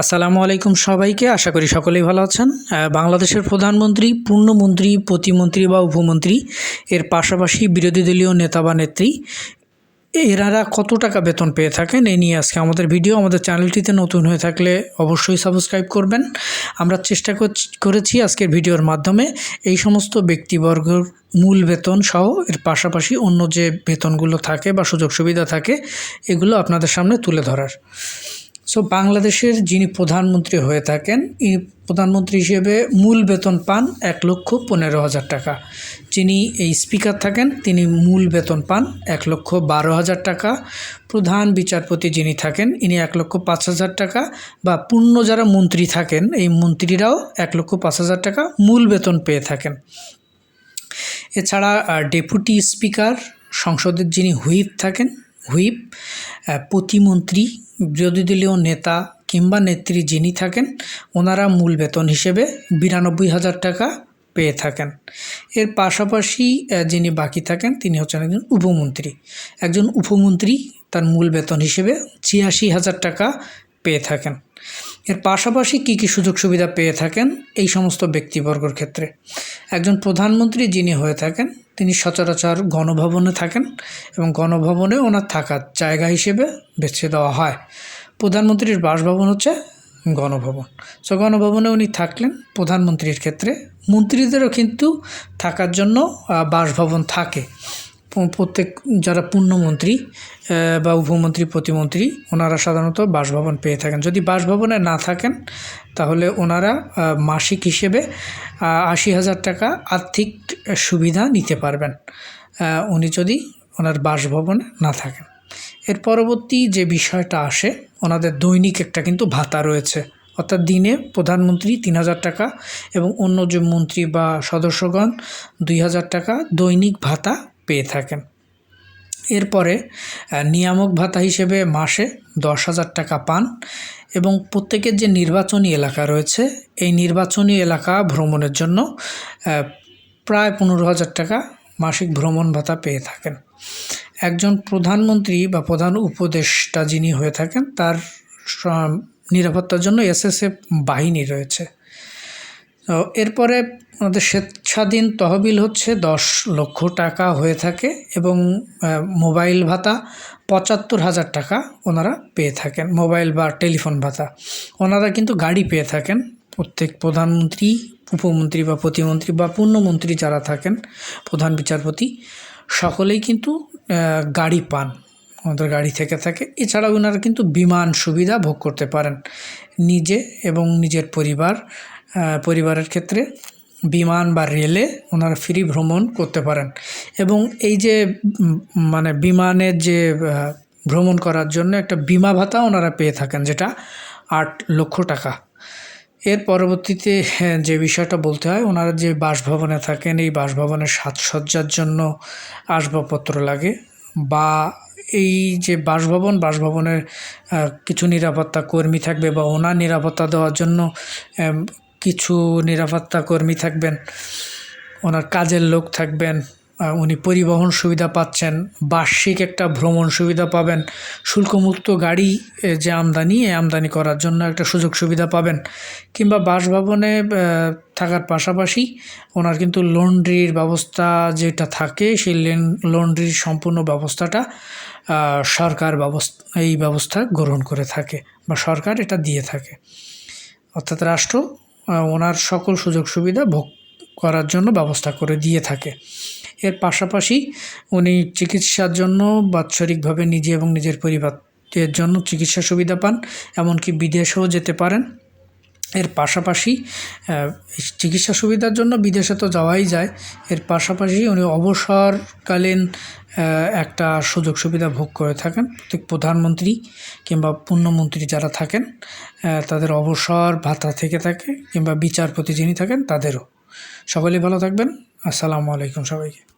আসসালামু আলাইকুম সবাইকে। আশা করি সকলেই ভালো আছেন। বাংলাদেশের প্রধানমন্ত্রী, পূর্ণমন্ত্রী, প্রতিমন্ত্রী বা উপমন্ত্রী, এর পাশাপাশি বিরোধী দলীয় নেতা বা নেত্রী, এনারা কত টাকা বেতন পেয়ে থাকেন এই নিয়ে আজকে আমাদের ভিডিও। আমাদের চ্যানেলটিতে নতুন হয়ে থাকলে অবশ্যই সাবস্ক্রাইব করবেন। আমরা চেষ্টা করেছি আজকের ভিডিওর মাধ্যমে এই সমস্ত ব্যক্তিবর্গর মূল বেতন সহ, এর পাশাপাশি অন্য যে বেতনগুলো থাকে বা সুযোগ সুবিধা থাকে, এগুলো আপনাদের সামনে তুলে ধরার। সো বাংলাদেশের যিনি প্রধানমন্ত্রী হয়ে থাকেন ইনি প্রধানমন্ত্রী হিসেবে মূল বেতন পান এক লক্ষ পনেরো হাজার টাকা। যিনি এই স্পিকার থাকেন, তিনি মূল বেতন পান এক লক্ষ বারো হাজার টাকা। প্রধান বিচারপতি যিনি থাকেন, ইনি এক লক্ষ পাঁচ হাজার টাকা বা পূর্ণ যারা মন্ত্রী থাকেন, এই মন্ত্রীরাও এক লক্ষ পাঁচ হাজার টাকা মূল বেতন পেয়ে থাকেন। এছাড়া ডেপুটি স্পিকার, সংসদের যিনি হুইপ থাকেন হুইপ প্রতিমন্ত্রী দলীয় নেতা কিংবা নেত্রী যিনি থাকেন, ওনারা মূল বেতন হিসেবে বিরানব্বই হাজার টাকা পেয়ে থাকেন। এর পাশাপাশি যিনি বাকি থাকেন, তিনি হচ্ছেন একজন উপমন্ত্রী। একজন উপমন্ত্রী তার মূল বেতন হিসেবে ছিয়াশি হাজার টাকা পেয়ে থাকেন। এর পাশাপাশি কী কী সুযোগ সুবিধা পেয়ে থাকেন এই সমস্ত ব্যক্তিবর্গর ক্ষেত্রে? একজন প্রধানমন্ত্রী যিনি হয়ে থাকেন, তিনি সচরাচর গণভবনে থাকেন এবং গণভবনে ওনার থাকার জায়গা হিসেবে বেছে দেওয়া হয়। প্রধানমন্ত্রীর বাসভবন হচ্ছে গণভবন। সো গণভবনে উনি থাকলেন, প্রধানমন্ত্রীর ক্ষেত্রে। মন্ত্রীদেরও কিন্তু থাকার জন্য বাসভবন থাকে। প্রত্যেক, যারা পূর্ণমন্ত্রী বা উপমন্ত্রী, প্রতিমন্ত্রী, ওনারা সাধারণত বাসভবন পেয়ে থাকেন। যদি বাসভবনে না থাকেন, তাহলে ওনারা মাসিক হিসেবে আশি হাজার টাকা আর্থিক সুবিধা নিতে পারবেন। উনি যদি ওনার বাসভবনে না থাকেন। এর পরবর্তী যে বিষয়টা আসে, ওনাদের দৈনিক একটা কিন্তু ভাতা রয়েছে। অর্থাৎ দিনে প্রধানমন্ত্রী তিন হাজার টাকা এবং অন্য যে মন্ত্রী বা সদস্যগণ দুই হাজার টাকা দৈনিক ভাতা পেয়ে থাকেন। এরপরে নিয়ামক ভাতা হিসেবে মাসে দশ হাজার টাকা পান এবং প্রত্যেকের যে নির্বাচনী এলাকা রয়েছে, এই নির্বাচনী এলাকা ভ্রমণের জন্য প্রায় পনেরো হাজার টাকা মাসিক ভ্রমণ ভাতা পেয়ে থাকেন। একজন প্রধানমন্ত্রী বা প্রধান উপদেষ্টা যিনি হয়ে থাকেন, তার নিরাপত্তার জন্য এসএসএফ বাহিনী রয়েছে। এরপরে আমাদের স্বেচ্ছাধীন তহবিল হচ্ছে দশ লক্ষ টাকা হয়ে থাকে এবং মোবাইল ভাতা পঁচাত্তর হাজার টাকা ওনারা পেয়ে থাকেন, মোবাইল বা টেলিফোন ভাতা। ওনারা কিন্তু গাড়ি পেয়ে থাকেন। প্রত্যেক প্রধানমন্ত্রী, উপমন্ত্রী বা প্রতিমন্ত্রী বা পূর্ণমন্ত্রী যারা থাকেন, প্রধান বিচারপতি, সকলেই কিন্তু গাড়ি পান। আমাদের গাড়ি থেকে থাকে। এছাড়াও ওনারা কিন্তু বিমান সুবিধা ভোগ করতে পারেন। নিজে এবং নিজের পরিবার পরিবারের ক্ষেত্রে বিমান বা রেলে ওনারা ফ্রি ভ্রমণ করতে পারেন। এবং এই যে মানে বিমানের যে ভ্রমণ করার জন্য একটা বিমা ভাতা ওনারা পেয়ে থাকেন যেটা আট লক্ষ টাকা। এর পরবর্তীতে হ্যাঁ, যে বিষয়টা বলতে হয় ওনারা যে বাসভবনে থাকেন এই বাসভবনের সাজসজ্জার জন্য আসবাবপত্র লাগে বা এই যে বাসভবন বাসভবনের কিছু নিরাপত্তা কর্মী থাকবে বা ওনার নিরাপত্তা দেওয়ার জন্য কিছু নিরাপত্তা কর্মী থাকবেন, ওনার কাজের লোক থাকবেন উনি পরিবহন সুবিধা পাচ্ছেন, বার্ষিক একটা ভ্রমণ সুবিধা পাবেন, শুল্কমুক্ত গাড়ি যে আমদানি এ আমদানি করার জন্য একটা সুযোগ সুবিধা পাবেন, কিংবা বাসভবনে থাকার পাশাপাশি ওনার কিন্তু লন্ড্রির ব্যবস্থা যেটা থাকে, সেই লেন- লন্ড্রির সম্পূর্ণ ব্যবস্থাটা সরকার ব্যবস্থা, এই ব্যবস্থা গ্রহণ করে থাকে বা সরকার এটা দিয়ে থাকে। অর্থাৎ রাষ্ট্র ওনার সকল সুযোগ সুবিধা ভোগ করার জন্য ব্যবস্থা করে দিয়ে থাকে। এর পাশাপাশি উনি চিকিৎসার জন্য বাৎসরিকভাবে নিজে এবং নিজের পরিবারের জন্য চিকিৎসা সুবিধা পান, এমনকি বিদেশেও যেতে পারেন। এর পাশাপাশি চিকিৎসা সুবিধার জন্য বিদেশে তো যাওয়াই যায়। এর পাশাপাশি উনি অবসরকালীন একটা সুযোগ সুবিধা ভোগ করে থাকেন। প্রত্যেক প্রধানমন্ত্রী কিংবা পূর্ণমন্ত্রী যারা থাকেন তাদের অবসর ভাতা থেকে থাকে কিংবা বিচারপতি যিনি থাকেন, তাদেরও। সকলেই ভালো থাকবেন। আসসালামু আলাইকুম সবাইকে।